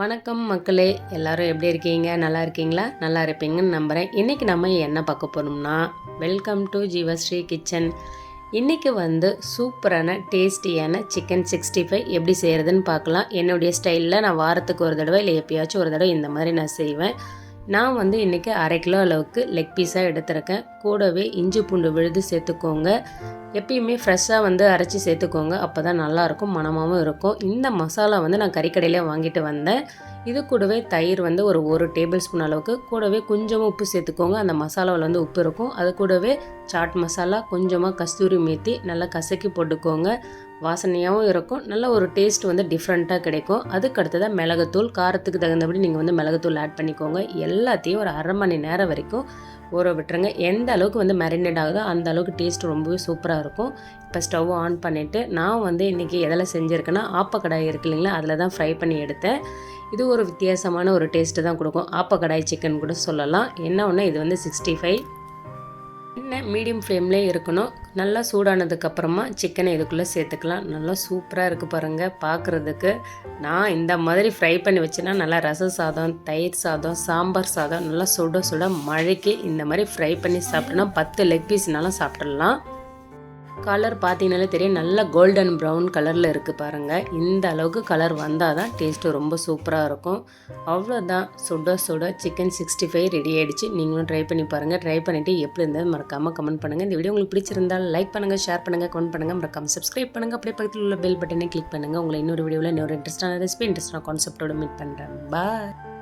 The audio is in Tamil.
வணக்கம் மக்களே எல்லாரும் எப்படி இருக்கீங்க? நல்லா இருக்கீங்களா? நல்லா இருப்பீங்கன்னு நம்புகிறேன் இன்றைக்கி நம்ம என்ன பார்க்க போகிறோம்னா வெல்கம் டு ஜீவஸ்ரீ கிச்சன் இன்றைக்கி வந்து சூப்பரான டேஸ்டியான சிக்கன் சிக்ஸ்டி ஃபைவ் எப்படி செய்கிறதுன்னு பார்க்கலாம். என்னுடைய ஸ்டைலில் நான் வாரத்துக்கு ஒரு தடவை இல்லை எப்பயாச்சும் ஒரு தடவை இந்த மாதிரி நான் செய்வேன். நான் வந்து இன்றைக்கி அரை கிலோ அளவுக்கு லெக் பீஸாக எடுத்திருக்கேன். கூடவே இஞ்சி பூண்டு விழுது சேர்த்துக்கோங்க. எப்பயுமே ஃப்ரெஷ்ஷாக வந்து அரைச்சி சேர்த்துக்கோங்க. அப்போ தான் நல்லாயிருக்கும் மணமாகவும் இருக்கும். இந்த மசாலா வந்து நான் கறிக்கடையிலே வாங்கிட்டு வந்தேன். இது கூடவே தயிர் வந்து ஒரு ஒரு டேபிள் ஸ்பூன் அளவுக்கு. கூடவே கொஞ்சமாக உப்பு சேர்த்துக்கோங்க. அந்த மசாலாவில் வந்து உப்பு இருக்கும். அது கூடவே சாட் மசாலா கொஞ்சமாக கஸ்தூரி மேத்தி நல்லா கசக்கி போட்டுக்கோங்க. வாசனையாகவும் இருக்கும். நல்ல ஒரு டேஸ்ட் வந்து டிஃப்ரெண்ட்டாக கிடைக்கும். அதுக்கு அடுத்ததாக மிளகுத்தூள். காரத்துக்கு தகுந்தபடி நீங்கள் வந்து மிளகுத்தூள் ஆட் பண்ணிக்கோங்க. எல்லாத்தையும் ஒரு அரை மணி நேரம் வரைக்கும் ஊற விட்டுருங்க. எந்த அளவுக்கு வந்து மேரினேட் ஆகுதோ அந்த அளவுக்கு டேஸ்ட் ரொம்பவே சூப்பராக இருக்கும். இப்போ ஸ்டவ் ஆன் பண்ணிவிட்டு நான் வந்து இன்றைக்கி எதில் செஞ்சுருக்கேன்னா ஆப்பக்கடாய் இருக்கு இல்லைங்களா அதில் தான் ஃப்ரை பண்ணி எடுத்தேன். இது ஒரு வித்தியாசமான ஒரு டேஸ்ட்டு தான் கொடுக்கும். ஆப்பக்கடாய் சிக்கன் கூட சொல்லலாம். என்ன ஒன்று இது வந்து சிக்ஸ்டி ஃபைவ் எண்ணெய் மீடியம் ஃப்ளேம்லேயே இருக்கணும். நல்லா சூடானதுக்கப்புறமா சிக்கனை இதுக்குள்ளே சேர்த்துக்கலாம். நல்லா சூப்பராக இருக்குது பாருங்கள் பார்க்குறதுக்கு நான் இந்த மாதிரி ஃப்ரை பண்ணி வச்சேன்னா நல்லா ரச சாதம் தயிர் சாதம் சாம்பார் சாதம் நல்லா சுட சுட மழைக்கு இந்த மாதிரி ஃப்ரை பண்ணி சாப்பிட்டோன்னா பத்து லெக் பீஸ்னாலும் சாப்பிட்றலாம் கலர் பார்த்தீங்கனாலே தெரியும். நல்லா கோல்டன் ப்ரௌன் கலரில் இருக்குது பாருங்கள் இந்த அளவுக்கு கலர் வந்தால் தான் டேஸ்ட்டு ரொம்ப சூப்பராக இருக்கும். அவ்வளோதான் சுட சுட சிக்கன் சிக்ஸ்டி ஃபைவ் ரெடி ஆகிடுச்சு நீங்களும் ட்ரை பண்ணி பாருங்கள் ட்ரை பண்ணிவிட்டு எப்படி இருந்தால் மறக்காமல் கமெண்ட் பண்ணுங்கள் இந்த வீடியோ உங்களுக்கு பிடிச்சிருந்தால் லைக் பண்ணுங்கள் ஷேர் பண்ணுங்கள் கமெண்ட் பண்ணுங்கள் மறக்காமல் சப்ஸ்கிரைப் பண்ணுங்கள் அப்படியே பக்கத்தில் உள்ள பெல் பட்டனை கிளிக் பண்ணுங்கள் உங்களை இன்னொரு வீடியோவில் இன்னொரு இன்ட்ரெஸ்டான ரெசிபி இன்ட்ரெஸ்டான கான்செப்டோட மீட் பண்ணுறேன் பாய்